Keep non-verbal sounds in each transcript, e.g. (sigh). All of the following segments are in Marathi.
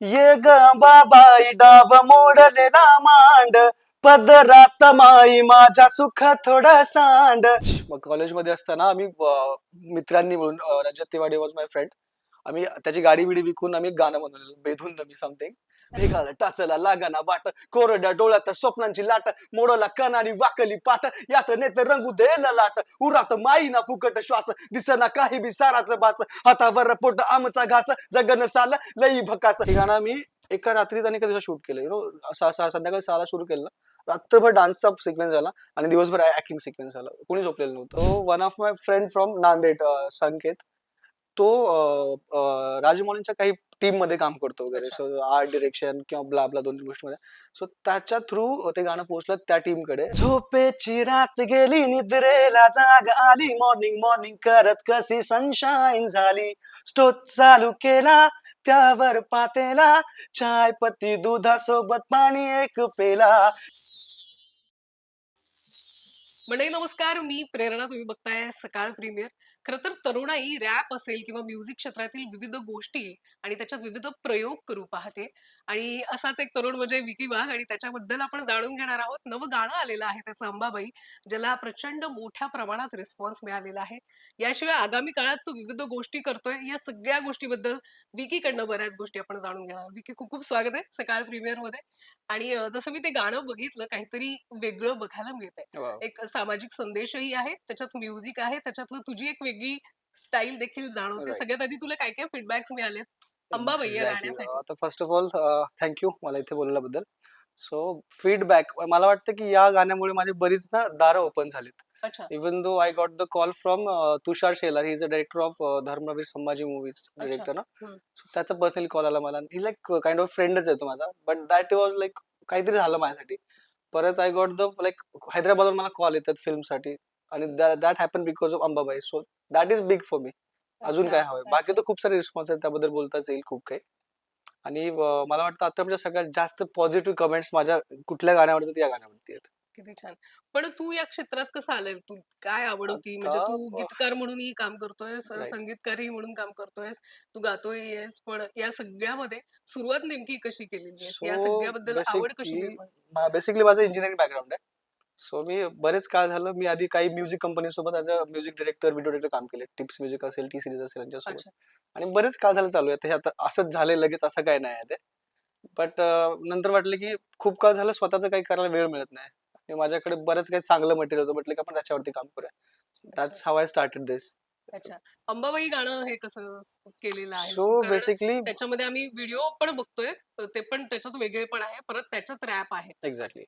ये ग बाबाई डाव मोडलेला मांड पदरात माई माझ्या सुख थोडा सांड मग कॉलेजमध्ये असताना आम्ही अं, मित्रांनी मिळून अं, Rajat Tiwadi was my friend आम्ही त्याची गाडी बिडी विकून आम्ही एक गाणं बनवलेलं बेधून मी समथिंग भेगाला टाचला लागाना वाट कोरड्या डोळ्यात स्वप्नांची लाट मोडला कणारी वाकली पाट यात नेत रंगू देला लाट उरात माईना फुकट श्वास दिसना काही बी साराच भास हातावर पोट आमचा घास जगन साल लई भकास. हे गाणं मी एका रात्री त्याने कधी शूट केलं यु नो सहा संध्याकाळी सहाला सुरू केलं रात्रभर डान्सचा सिक्वेन्स झाला आणि दिवसभर ऍक्टिंग सिक्वेन्स झाला. कोणी झोपलेलं नव्हतं. One of my friend from Nanded Sanket. तो राजमौलींच्या काही टीममध्ये काम करतो वगैरे. सो आर्ट डिरेक्शन किंवा ब्ला ब्ला दोन तीन गोष्टीमध्ये. सो त्याच्या थ्रू ते गाणं पोहोचलं त्या टीमकडे झोपेची रात गेली निद्रेला जाग आली. मॉर्निंग मॉर्निंग करत कशी सनशाईन झाली? स्टोच चालू केला त्यावर पातेला. चाय पत्ती दुधासोबत पाणी एक पेला. मंडळी नमस्कार. मी प्रेरणा तुम्ही बघताय सकाळ प्रीमियर. खरं तर तरुणाई रॅप असेल किंवा म्युझिक क्षेत्रातील विविध गोष्टी आणि त्याच्यात विविध प्रयोग करू पाहते. आणि असाच एक तरुण म्हणजे विकी वाघ आणि त्याच्याबद्दल आपण जाणून घेणार आहोत. नवं गाणं आलेलं आहे त्याचं अंबाबाई ज्याला प्रचंड मोठ्या प्रमाणात रिस्पॉन्स मिळालेला आहे. याशिवाय आगामी काळात तो विविध गोष्टी करतोय. या सगळ्या गोष्टीबद्दल विकीकडनं बऱ्याच गोष्टी आपण जाणून घेणार विकी खूप खूप स्वागत आहे सकाळ प्रीमियरमध्ये. आणि जसं मी ते गाणं बघितलं काहीतरी वेगळं बघायला मिळतंय. एक सामाजिक संदेशही आहे. त्याच्यात म्युझिक आहे. त्याच्यातलं तुझी एक वेगळी स्टाईल देखील जाणवते. Right. सगळ्यात आधी तुला काय काय फीडबॅक्स मिळाले? अंबाबाई या Exactly. गाण्यासाठी. आता फर्स्ट ऑफ ऑल थँक्यू मला इथे बोलल्याबद्दल सो फीडबॅक मला वाटतं की या गाण्यामुळे माझी बरीच ना दारं ओपन झालीत. अच्छा. Even though I got the call from Tushar Shelar he is a director of Dharmaveer Sambhaji movies director ना. हम्म. So त्याचा पर्सनली कॉल आला मला. ही लाईक काइंड ऑफ फ्रेंडच आहे तो माझा. बट दॅट वॉज लाईक काहीतरी झालं माझ्यासाठी. परत आय गॉट द लाईक हैदराबादवर मला कॉल येतात फिल्मसाठी आणि that happen because of Ambabai. So that is big for me अजून काय हवंय? बाकी. तर खूप सारे रिस्पॉन्स आहेत त्याबद्दल बोलताच येईल खूप काही. आणि मला वाटतं आता म्हणजे सगळ्यात जास्त पॉझिटिव्ह कमेंट्स माझ्या कुठल्या गाण्यावरती या गाण्यावरती आहेत. किती छान. पण तू या क्षेत्रात कसं आलाय? तू काय आवड होती? म्हणजे तू गीतकार म्हणूनही काम Right. संगीतकारही म्हणून काम करतोयस तू गातोयस पण या सगळ्यामध्ये सुरुवात नेमकी कशी केलेली या सगळ्याबद्दल आवड कशी बेसिकली माझं इंजिनिअरिंग बॅकग्राऊंड आहे. सो मी बरेच काळ झालं मी आधी काही म्युझिक कंपनी सोबत as a music director video director काम केले. टिप्स म्युझिक असेल टी सिरीज असेल यांच्यासोबत. आणि बरेच काळ झालं चालू आहे. ते आता असंच झालंय लगेच असं काय नाही आहे ते. बट नंतर वाटलं की खूप काळ झालं स्वतःचं काही करायला वेळ मिळत नाही. आणि माझ्याकडे बरंच काही चांगलं मटेरियल होतं म्हटलं की आपण त्याच्यावरती काम करूया. That's how I started this अच्छा. अंबाबाई गाणं हे कसं केलेलं आहे? सो बेसिकली त्याच्यामध्ये आम्ही व्हिडिओ पण बघतोय ते पण त्याच्यात वेगळे पण आहे परत त्याच्यात रॅप आहे. एक्झॅक्टली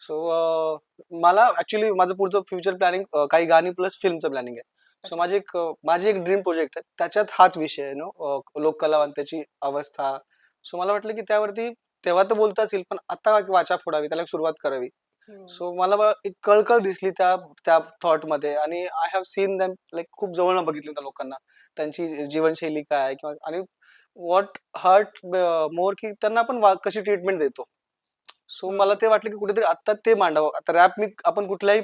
सो मला ऍक्च्युली माझं पुढचं फ्युचर प्लॅनिंग काही गाणी प्लस फिल्मचं प्लॅनिंग आहे. सो. माझी एक माझी एक ड्रीम प्रोजेक्ट आहे. त्याच्यात हाच विषय आहे नो लोककलावंताची अवस्था. सो मला वाटलं की त्यावरती तेव्हा तर बोलताच येईल पण आता वाचा फोडावी त्याला सुरुवात करावी. सो मला एक कळकळ दिसली त्या त्या थॉटमध्ये. आणि I have seen them like खूप जवळ बघितलं त्या लोकांना. त्यांची जीवनशैली काय किंवा आणि व्हॉट हर्ट मोर की त्यांना आपण कशी ट्रीटमेंट देतो. सो मला ते वाटलं की कुठेतरी आता ते मांडावं. आता रॅप मी आपण कुठल्याही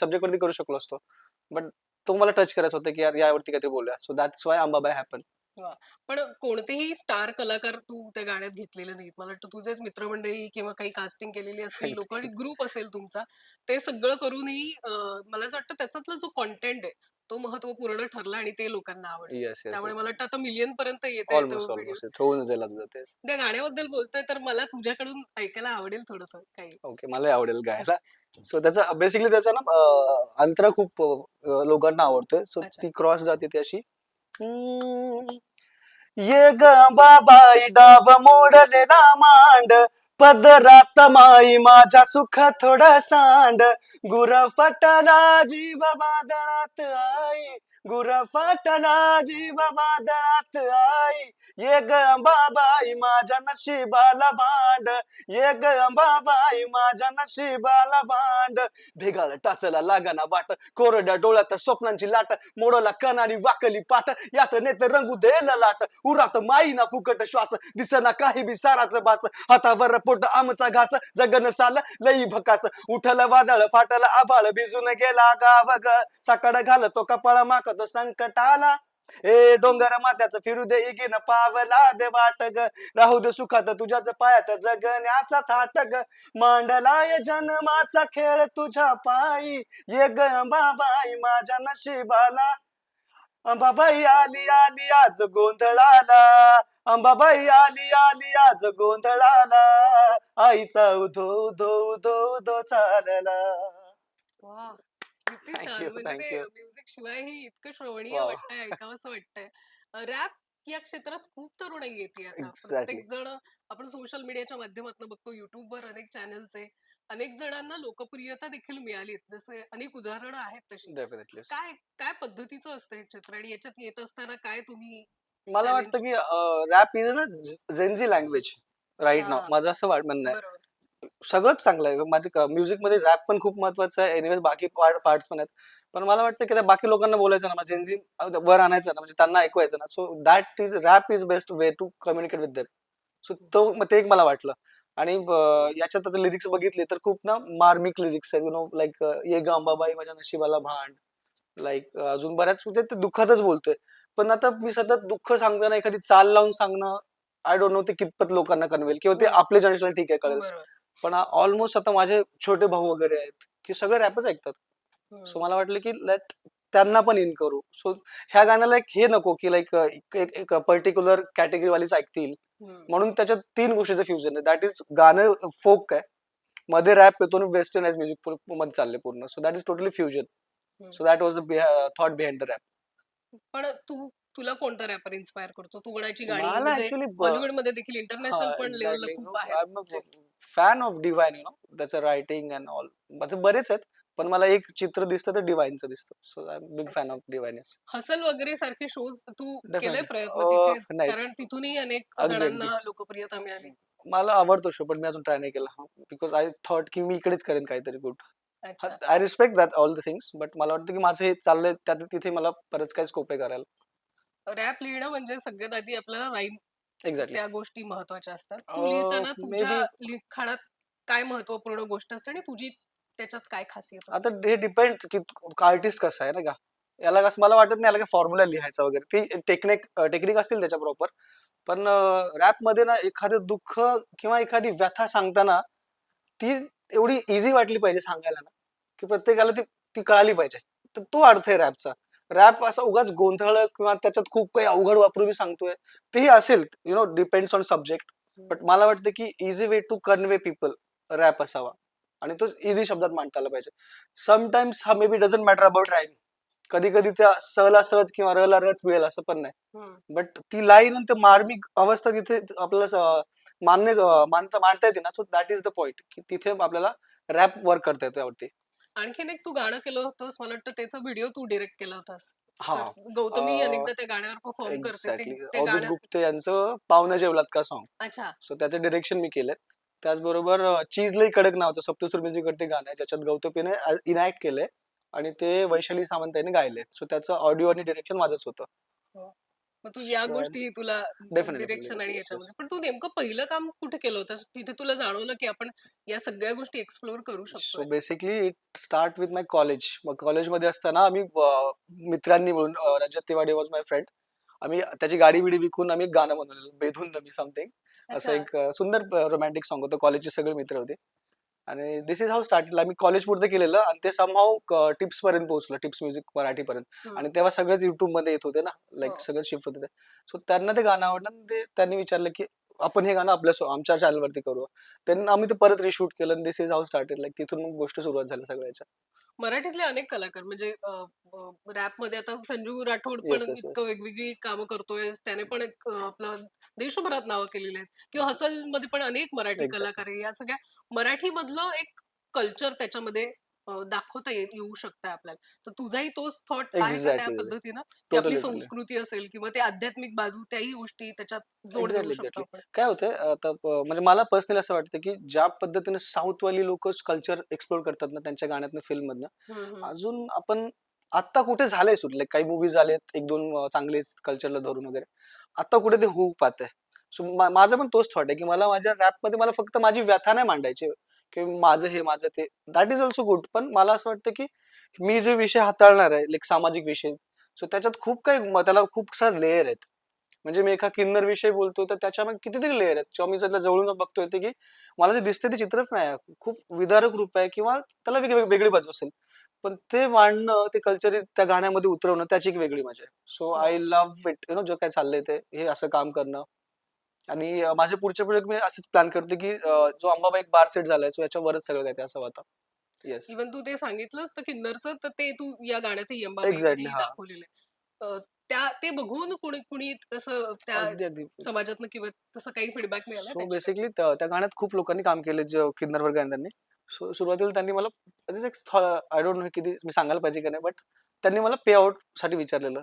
सब्जेक्ट वरती करू शकलो असतो. बट तो मला टच करायचं होतं की यार यावरती काहीतरी बोलूया. So that's why Ambabai happen पण कोणतेही स्टार कलाकार तू त्या गाण्यात घेतलेले नाहीत. मला वाटतं तुझेच मित्रमंडळी किंवा काही कास्टिंग केलेली असतील (laughs) लोक आणि ग्रुप असेल तुमचा ते सगळं करूनही अं, मला असं वाटतं त्याच्यातला जो कॉन्टेंट आहे तो महत्त्वपूर्ण ठरला आणि ते लोकांना आवडलं. येस येस त्यामुळे मला वाटतं आता मिलियन पर्यंत येते ऑलमोस्ट ऑलमोस्ट होऊन जाईल तुझं तेच. त्या गाण्याबद्दल बोलतोय तर मला तुझ्याकडून ऐकायला आवडेल थोडस काही. ओके मला आवडेल गायला. सो त्याचा बेसिकली त्याचा ना अं, अंतरा खूप अं, लोकांना आवडतोय. सो अच्छा. ती क्रॉस जाते ती अशी. ये ग बाबाई डाव मोडलेला मांड पदरात माई माझ्या सुख थोडा सांड. गुर फटला जीव वादळात आई. गुर फटला जीव वादळात आई. ये ग बाबाई माझ्या नशिबाला भांड. ये ग बाबाई माझ्या नशिबाला भांड. भेगाळ टाचला लागाना वाट. कोरड्या डोळ्यात स्वप्नांची लाट. मोडला कणारी वाकली पाट. यात नेत रंगू देल लाट. उरात माईना फुकट श्वास. दिसना काही बी साराच भास. हातावर पोट आमचा घास जगन साल लई भकास. उठल वादळ फाटल आभाळ भिजून गेला गाव ग. साकड घालतो कपाळ माकतो संकटाला. ए डोंगर मात्याचं फिरू दे इगिन पावला दे वाट ग. राहू दे सुखात तुझ्याच पायात जगण्याचा थाट ग. मांडलाय जन्माचा खेळ तुझ्या पायी. ये ग बाबाई माझ्या नशिबाला. अंबाबाई आली आली आज गोंधळाला. अंबाबाई आली आली आज गोंधळाला. आईचा उधो उधो उधो उधो चालला. वा किती Thank छान. you, म्हणजे thank ते you. म्युझिक शिवायही इतकं श्रवणीय Wow. वाटतंय ऐकावंसं वाटतंय. रॅप या क्षेत्रात खूप तरुणाई येते आता. Exactly. प्रत्येक जण आपण सोशल मीडियाच्या माध्यमातून बघतो युट्यूबवर अनेक चॅनल्स आहे. अनेक जणांना लोकप्रियता देखील मिळाली जसे अनेक उदाहरणं आहेत तशी. डेफिनेटली काय काय पद्धतीचं असतं हे क्षेत्र? आणि याच्यात येत असताना काय तुम्ही मला वाटतं की रॅप इज ना झेन्झी लँग्वेज राईट नाव. माझं असं वाट म्हणणं आहे. सगळंच चांगलं आहे. माझे म्युझिकमध्ये रॅप पण खूप महत्वाचं आहे. एनिवेज बाकी पार्ट पण आहेत. पण मला वाटतं की बाकी लोकांना बोलायचं ना जेन्झी वर आणायचं ना म्हणजे त्यांना ऐकवायचं ना. So that is rap is best way to communicate with them so तो मग ते एक मला वाटलं. आणि याच्यात आता लिरिक्स बघितले तर खूप ना मार्मिक लिरिक्स आहेत. यु नो लाईक ये ग अंबाबाई माझ्या नशिबाला भांड. लाईक अजून बऱ्याच म्हणजे ते दुःखातच बोलतोय. पण आता मी सतत दुःख सांगताना एखादी चाल लावून सांगणं आय डोंट नो ते कितपत लोकांना कन्वेल किंवा ते. आपले जनरेशन ठीक आहे कळेल. पण ऑलमोस्ट आता माझे छोटे भाऊ वगैरे आहेत की सगळे रॅपच ऐकतात. सो मला वाटलं की लेट त्यांना पण इन करू. सो ह्या गाण्याला एक हे नको की लाईक एक पर्टिक्युलर कॅटेगरी वालीच ऐकतील. म्हणून त्याच्यात तीन गोष्टीचं फ्युजन आहे. दॅट इज गाणं फोक आहे. मध्ये रॅप येतो आणि वेस्टर्नाइज म्युझिकमध्ये चालले पूर्ण. So that is totally fusion. So that was the thought behind the rap पण तू तुला कोणता रॅपर इन्स्पायर करतो? तू कोणाची गाणी मला म्हणजे मध्ये देखील इंटरनॅशनल पण लेवलला खूप आहे fan of Divine you know त्याचं रायटिंग अँड ऑल माझं बरेच आहेत पण मला एक चित्र दिसतं तर डिवाइनचं दिसतं. So I am big fan. Of Divine's hustle वगैरे सारखे शोज तू केले Definitely. प्रयत्न अं, तिथे? नाही. कारण तिथूनही अनेक अगदी. जणांना लोकप्रियता मिळाली. मला आवडतो शो पण मी अजून ट्राय नाही केला. बिकॉज आय थॉट की मी इकडेच करेन काहीतरी गुड अच्छा. I respect that all the things but मला वाटतं की माझं हे चाललंय त्यात तिथे मला बरंच काही स्कोप आहे करायला. रॅप लिहिणं म्हणजे सगळ्यात आधी आपल्याला राईम एक्झॅक्टली त्या गोष्टी महत्त्वाच्या असतात. तू अं, लिहिताना maybe- तुझ्या लिखाणात काय महत्त्वपूर्ण गोष्ट असते आणि तुझी त्याच्यात काय खासियत असते? आता हे डिपेंड की आर्टिस्ट कसा आहे ना का? याला कसं मला वाटत नाही याला काय फॉर्म्युला लिहायचा वगैरे. ती टेक्निक टेक्निक असतील त्याच्या प्रॉपर पण रॅपमध्ये ना एखादं दुःख किंवा एखादी व्यथा सांगताना ती एवढी इझी वाटली पाहिजे सांगायला ना. की प्रत्येकाला ती ती कळाली पाहिजे. तर तो अर्थ आहे रॅपचा. रॅप असा उगाच गोंधळ किंवा त्याच्यात खूप काही अवघड वापरून मी सांगतोय. तेही असेल you know depends on subject but मला वाटतं की easy way to convey people rap असावा. आणि तो इझी शब्दात मांडता आला पाहिजे. समटाइम्स हा maybe doesn't matter about rhyme कधी कधी त्या स ला सहज किंवा र ला रच मिळेल असं पण नाही. बट ती लाईन आणि ते मार्मिक अवस्था तिथे आपल्याला मान्य मानता मांडता येते ना so that is the point की तिथे आपल्याला रॅप वर्क करता येतो यावरती. आणखीन एक तू गाणं केलं होतंस मला वाटतं त्याचा व्हिडिओ तू डिरेक्ट केला होतास. हा. तर गौतमी अं, अनेकदा त्या गाण्यावर परफॉर्म करते ते- एक्झॅक्टली ते अवधूत गाणं गुप्ते यांचं पाहुण्या जेवलात का सॉन्ग अच्छा. सो त्याचं डिरेक्शन मी केलंय. त्याचबरोबर चीज लई कडक नावाचं सप्तसूर म्युझिक वरती गाणं आहे ज्याच्यात गौतमीने इनॅक्ट केलंय आणि ते वैशाली सावंत यांनी गायले सो त्याचं ऑडिओ आणि डिरेक्शन माझंच होतं. मग तू या. गोष्टी तुला Definitely, डिरेक्शन आणि yes, याच्यामध्ये. पण तू नेमकं पहिलं काम कुठे केलं होतं तिथे तुला जाणवलं की आपण या सगळ्या गोष्टी एक्सप्लोर करू सो शकतो basically it start with my college मग कॉलेजमध्ये असताना आम्ही अं, मित्रांनी मिळून अं, Rajat Tiwadi was my friend आम्ही त्याची गाडी बिडी विकून आम्ही गाणं बनवलेलं बेधून मी समथिंग असं एक अं, सुंदर रोमॅन्टिक सॉन्ग होतं. कॉलेजचे सगळे मित्र होते. आणि दिस इज हाऊ स्टार्ट आम्ही कॉलेज पुरतं केलेलं आणि ते समहाऊ टिप्स पर्यंत पोहोचलं टिप्स म्युझिक मराठी पर्यंत. आणि तेव्हा सगळंच युट्यूबमध्ये येत होते ना लाईक. सगळं शिफ्ट होते सो त्यांना ते गाणं आवडलं ते त्यांनी विचारलं की आपण हे गाणं आपल्या आमच्या चॅनल वरती करू. त्यांनी आम्ही ते परत रिशूट केलं this is how started like तिथून मग गोष्ट सुरुवात झाली सगळ्याच्या. मराठीतले अनेक कलाकार म्हणजे रॅपमध्ये आता संजू राठोड पण. इतकं वेगवेगळी कामं करतोय. त्याने पण एक आपलं देशभरात नावं केलेली आहेत. किंवा हसलमध्ये पण अनेक मराठी. कलाकार आहे या सगळ्या मराठी मधलं एक कल्चर त्याच्यामध्ये अं, दाखवता ये- येऊ शकतं आपल्याला तर तुझाही तोच थॉट आहे का त्या. पद्धतीनं की आपली. संस्कृती असेल किंवा ते आध्यात्मिक बाजू त्याही गोष्टी त्याच्यात जोड देऊ Exactly, शकतो exactly. आपण काय होतंय आता प- म्हणजे मला पर्सनली असं वाटतं की ज्या पद्धतीने साऊथ वाली लोक कल्चर एक्सप्लोर करतात ना त्यांच्या गाण्यातनं फिल्म मधनं. अजून आपण आता कुठे झालंय सुटले काही मूवीज झालेत एक दोन अं, चांगले कल्चरला धरून वगैरे आता कुठे ते होऊ पाहत आहे सो माझा पण तोच थॉट आहे की मला माझ्या रॅपमध्ये मला फक्त माझी व्यथा नाही मांडायची की माझं हे माझं ते. दॅट इज ऑल्सो गुड पण मला असं वाटतं की मी जे विषय हाताळणार आहे लाईक सामाजिक विषय सो त्याच्यात खूप काही त्याला खूप सारे लेअर आहेत. म्हणजे मी एका किन्नर विषयी बोलतोय तर त्याच्यामध्ये कितीतरी लेअर आहेत. किंवा मी त्यातल्या जवळून बघतोय ते की मला जे दिसते ते चित्रच नाही. खूप विदारक रूप आहे किंवा त्याला वेगळी वेगळी बाजू असेल. पण ते मांडणं ते कल्चर त्या गाण्यामध्ये उतरवणं त्याची एक वेगळी मजा आहे. So I love it you know जे काय चाललंय ते हे असं काम करणं. आणि माझे पुढचे प्रोजेक्ट मी असंच प्लॅन करते की जो अंबाबाई एक बार सेट झालाय सो याच्यावरच सगळं काय ते असं होतं येस इव्हन तू ते सांगितलंस तर किन्नरचं तर ते तू या गाण्यातही अंबाबाईमध्ये एक्झॅक्टली हा. दाखवलेलं आहे. अं, त्या ते बघून कुणी कुणी कसं त्या अगदी अगदी. समाजातनं किंवा तसं काही फीडबॅक मिळाला सो? बेसिकली त्या गाण्यात खूप लोकांनी काम केले जे किन्नर वर्ग त्यांनी. सो सुरुवातीला त्यांनी मला आय डोंट नो किती मी सांगायला पाहिजे का नाही बट त्यांनी मला पे आउटसाठी विचारलेलं.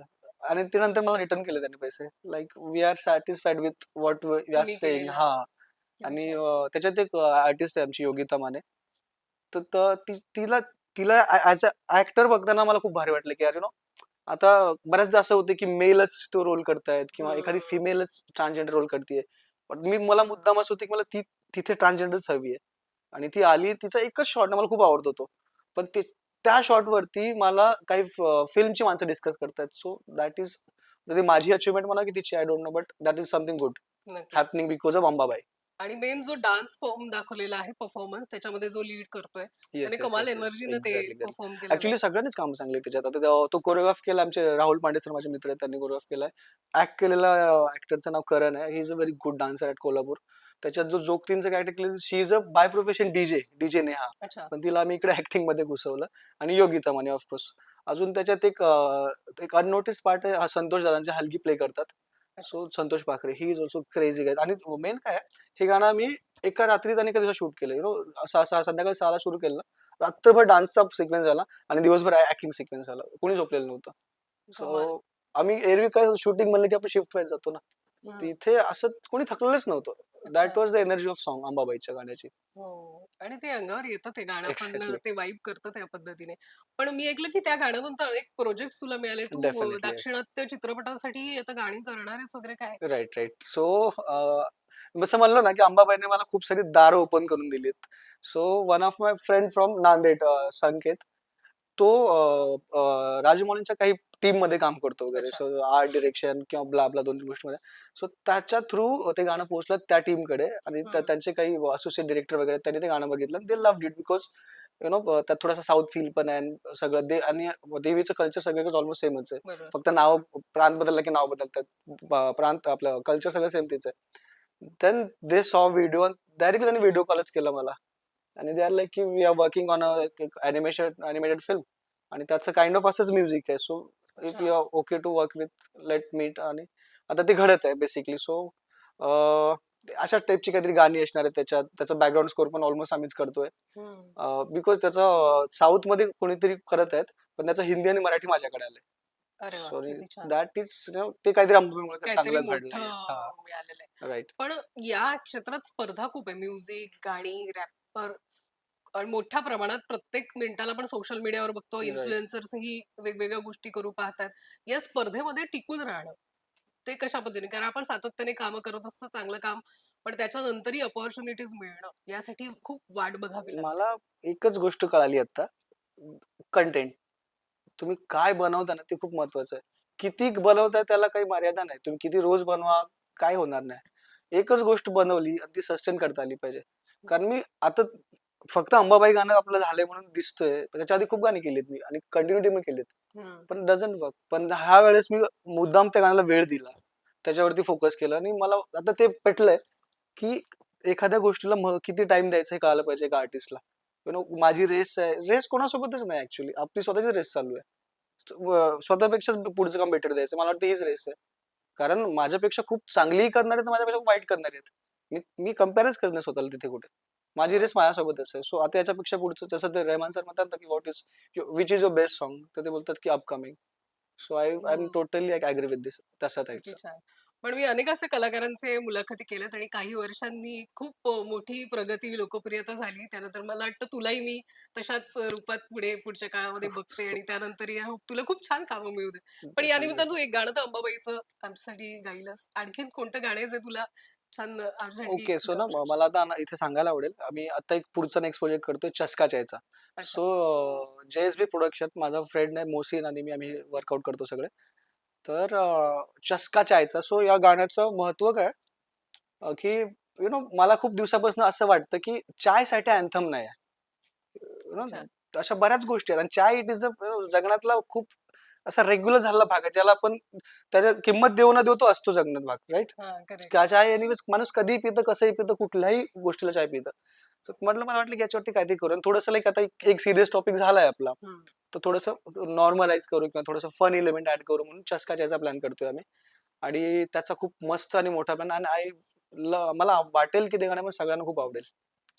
आणि ते नंतर मला रिटर्न केले त्यांनी पैसे. Like we are satisfied with what we are saying. हा. आणि त्याच्यात एक आर्टिस्ट आहे आमची योगिता माने. तर तिला तिला ऍज अ ऍक्टर बघताना मला खूप भारी वाटलं की यु नो आता बऱ्याचदा असं होतं की मेलच तो रोल करतायत किंवा एखादी. फिमेलच ट्रान्सजेंडर रोल करते पण मी मला मुद्दाम असं होतं की मला ती तिथे ट्रान्सजेंडरच हवी आहे. आणि ती आली तिचा एकच शॉट मला खूप आवडतो तो पण ते त्या शॉट वरती मला काही फिल्मची माणसं डिस्कस करतात सो दॅट इज माझी अचिव्हमेंट म्हणा की तिची I don't know but that is something good. Happening because of Ambabai. आणि मेन जो डान्स फॉर्म दाखवलेला आहे परफॉर्मन्स त्याच्यामध्ये जो लीड करतोय त्याने कमाल एनर्जीनं ते परफॉर्म केलं ऍक्च्युली सगळ्यांनीच काम चांगले त्याच्यात आता तो कोरिओग्राफ केला आमचे राहुल पांडे सर माझे मित्र आहेत त्यांनी कोरिओग्राफ केलाय. ऍक्ट केलेला ऍक्टरचं नाव करण आहे. He is a very good dancer at Kolhapur त्याच्यात जो जोगतींचं केलं she is a by profession DJ DJ Neha. अच्छा. पण तिला आम्ही इकडे ऍक्टिंगमध्ये घुसवलं आणि योगिता माने ऑफकोर्स अजून त्याच्यात एक एक अननोटिस पार्ट आहे हा संतोष दादांचे हलगी प्ले करतात. So Santosh Pakhare he is also crazy guy आणि मेन काय हे गाणं मी एका रात्रीत आणि एका दिवसात शूट केलं. यु नो संध्याकाळी सहाला सुरू केलं रात्रभर डान्सचा सिक्वेन्स झाला आणि दिवसभर ऍक्टिंग सिक्वेन्स झाला. कोणी झोपलेलं नव्हतं. सो आम्ही एरवी काय शूटिंग म्हणलं की आपण शिफ्ट व्हायला जातो ना. तिथे असं कोणी थकलेलंच नव्हतं. That. Was the energy of song अंबाबाईच्या गाण्याची. हो आणि ते अंगावर येतं ते गाणं पण Exactly. ते वाईब करतं त्या पद्धतीने. पण मी ऐकलं की त्या गाण्यानंतर अनेक प्रोजेक्ट तुला मिळाले. तू Definitely, अं, yes. दाक्षिणात्य चित्रपटासाठी आता गाणी करणार आहेस वगैरे काय? Right right. सो जसं म्हणलं ना की अंबाबाईने मला खूप सारी दारं ओपन करून दिलीत. So one of my friend from Nanded um, Sanket. तो राजमौलींच्या काही टीममध्ये काम करतो वगैरे. सो आर्ट डिरेक्शन किंवा ब्ला ब्ला दोन गोष्टीमध्ये. सो त्याच्या थ्रू ते गाणं पोहोचलं त्या टीमकडे आणि. त्यांचे काही असोसिएट डिरेक्टर वगैरे त्यांनी ते गाणं बघितलं they love it because you know त्यात थोडासा साऊथ फील पण आहे सगळं दे आणि देवीचं कल्चर सगळं ऑलमोस्ट सेमच आहे. फक्त नाव प्रांत बदलला की नाव बदलतात. प्रांत आपलं कल्चर सगळं सेम तेच आहे. Then they saw video directly त्यांनी व्हिडिओ कॉलच केला मला. आणि दे आर लाईक की we are working on animation animated film आणि त्याचं काइंड ऑफ असंच म्युझिक आहे so if. You are okay to work with let meet आणि आता ते घडत आहे बेसिकली सो अशा टाईपची काहीतरी गाणी असणार आहेत त्याच्यात. त्याचा बॅकग्राऊंड स्कोर पण ऑलमोस्ट आम्हीच करतोय. बिकॉज त्याचं साऊथमध्ये कोणीतरी करत आहेत पण त्याचं हिंदी आणि मराठी माझ्याकडे वा सॉरी. दॅट इज ते काहीतरी अंबाबाईमुळे चांगलं घडलं आहे. राईट पण या क्षेत्रात स्पर्धा खूप आहे. म्युझिक गाणी रॅपर आणि मोठ्या प्रमाणात प्रत्येक मिनिटाला पण सोशल मीडियावर बघतो Right. इन्फ्लुएन्सर्स ही वेगवेगळ्या गोष्टी करू पाहतात. या स्पर्धेमध्ये टिकून राहणं ते कशा पद्धतीने? कारण आपण सातत्याने कामं करत असतो चांगलं काम पण त्याच्यानंतरही अपॉर्च्युनिटीज मिळणं यासाठी खूप वाट बघावी लागते. मला एकच गोष्ट कळाली आता कंटेंट तुम्ही काय बनवता ना ते खूप महत्वाचं आहे. किती बनवताय त्याला काही मर्यादा नाही. तुम्ही किती रोज बनवा काय होणार नाही. एकच गोष्ट बनवली आणि ती सस्टेन करता आली पाहिजे. कारण मी आता फक्त अंबाबाई गाणं आपलं झालंय म्हणून दिसतोय त्याच्या आधी खूप गाणी केलीत मी आणि कंटिन्युटी मी केलीत. पण डझंट वर्क पण ह्या वेळेस मी मुद्दाम त्या गाण्याला वेळ दिला. त्याच्यावरती फोकस केला आणि मला आता ते पेटलंय की एखाद्या गोष्टीला किती टाइम द्यायचं हे कळालं पाहिजे एका आर्टिस्टला यु नो माझी रेस आहे. रेस कोणासोबतच नाही ऍक्च्युली आपली स्वतःची रेस चालू आहे. स्वतःपेक्षाच पुढचं काम बेटर द्यायचं. मला वाटतं हीच रेस आहे. कारण माझ्यापेक्षा खूप चांगलीही करणार आहेत माझ्यापेक्षा खूप वाईट करणार आहेत. मी मी करत नाही स्वतःला तिथे कुठे. माझी रेस माझ्यासोबतच आहे. सो आता याच्यापेक्षा पुढचं जसं ते रहमान सर म्हणतात ना की what is which is your best song तर ते बोलतात की upcoming so I I am. Totally agree with this तसा टाईपचा छान. पण मी अनेक असे कलाकारांचे मुलाखती केल्यात आणि काही वर्षांनी खूप अ, मोठी प्रगती लोकप्रियता झाली. त्यानंतर मला वाटतं तुलाही मी तशाच रूपात पुढे पुढच्या काळामध्ये बघते आणि त्यानंतर या तुला खूप छान कामं मिळू दे पण या निमित्तानं तू एक गाणं तर अंबाबाईचं आमच्यासाठी गाईलस. आणखीन कोणतं गाणं जे तुला छान अर्जंटी ओके सो ना. मला आता ना इथे सांगायला आवडेल आम्ही आता एक पुढचा नेक्स्ट प्रोजेक्ट करतोय चस्का चायचा अच्छा. सो जे एस बी प्रोडक्शन माझा फ्रेंड आहे मोसीन आणि मी आम्ही वर्कआउट करतो सगळे तर अं, चस्का चायचा सो या गाण्याचं महत्त्व काय अं, की यु नो मला खूप दिवसापासून असं वाटतं की चायसाठी अँथम नाही आहे You know, अच्छा. अशा बऱ्याच गोष्टी आहेत आणि चाय इट इज अ जगण्यातला खूप असा रेग्युलर झालेला भाग आहे ज्याला आपण त्याच्या किंमत देऊ न देऊ तो असतो जगण्यात भाग राईट चाय एनिवेज माणूस कधी पितं कसंही पितं कुठल्याही गोष्टीला चाय पितं. म्हटलं मला वाटलं की याच्यावरती काहीतरी करू. आणि थोडंसं लाईक आता एक- सिरियस टॉपिक झालाय आपला. तर थोडंसं नॉर्मलाइज करू किंवा थोडंसं फन एलिमेंट ऍड करू म्हणून चस्का चायचा प्लॅन करतोय आम्ही. आणि त्याचा खूप मस्त आणि मोठा प्लॅन आणि आय मला वाटेल की ते गाणं सगळ्यांना खूप आवडेल.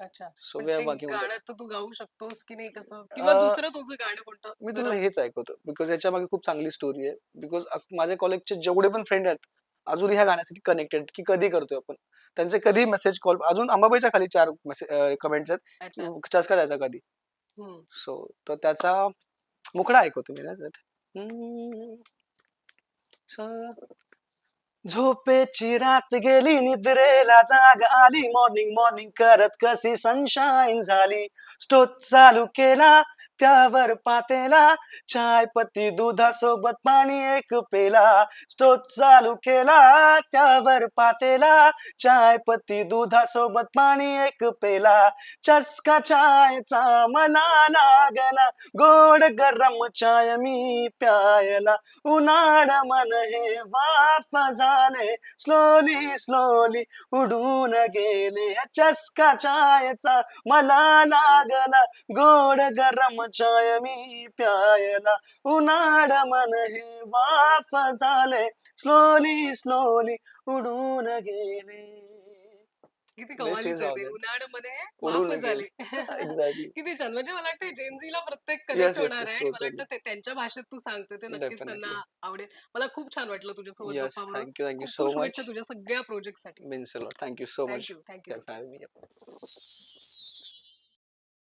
अच्छा. सो पण वे ते बाकी गाणं तर तू गाऊ शकतोस की नाही कसं किंवा अं, दुसरं तुझं गाणं कोणतं? मी जरा- तुला हेच ऐकवतो. बिकॉज याच्या मागे खूप चांगली स्टोरी आहे. बिकॉज माझ्या कॉलेजचे जेवढे पण फ्रेंड आहेत अजून ह्या गाण्यासाठी कनेक्टेड की कधी करतोय आपण. त्यांचे कधी मेसेज कॉल अजून अंबाबाईच्या खाली चार मेसेज कमेंट्स आहेत. अच्छा. चस्का जायचा कधी? हम्म. सो तर त्याचा मुकडा ऐकवतो मी ना जर. झोपेची रात गेली निद्रेला जाग आली. मॉर्निंग मॉर्निंग करत कशी सनशाईन झाली. स्टोच चालू केला त्यावर पातेला चाय पत्ती दुधासोबत पाणी एक पेला. स्टोच चालू केला त्यावर पातेला चाय पत्ती दुधासोबत पाणी एक पेला. चस्का चायचा मना लागला गोड गरम चाय मी प्यायला. उन्हाळ मन हे वाफ झाले स्लोली स्लोली उडून गेले. चस्का चायचा मला लागला गोड गरम चाय मी प्यायला. उन्हाळ मन हे वाफ झाले. स्लोली स्लोली उडून गेले. किती कमालीचे ते. उन्हाळ्यामध्ये झाले. (laughs) किती छान. म्हणजे मला वाटतं जेनझीला प्रत्येक कनेक्ट होणार आहे. मला. वाटतं ते त्यांच्या भाषेत तू सांगतोय. ते नक्कीच त्यांना. आवडेल. मला खूप छान वाटलं तुझ्यासोबत येस गप्पा थँक्यू थँक्यू सो मच तुझ्या सगळ्या प्रोजेक्टसाठी means a lot. Thank you so much thank you thank you.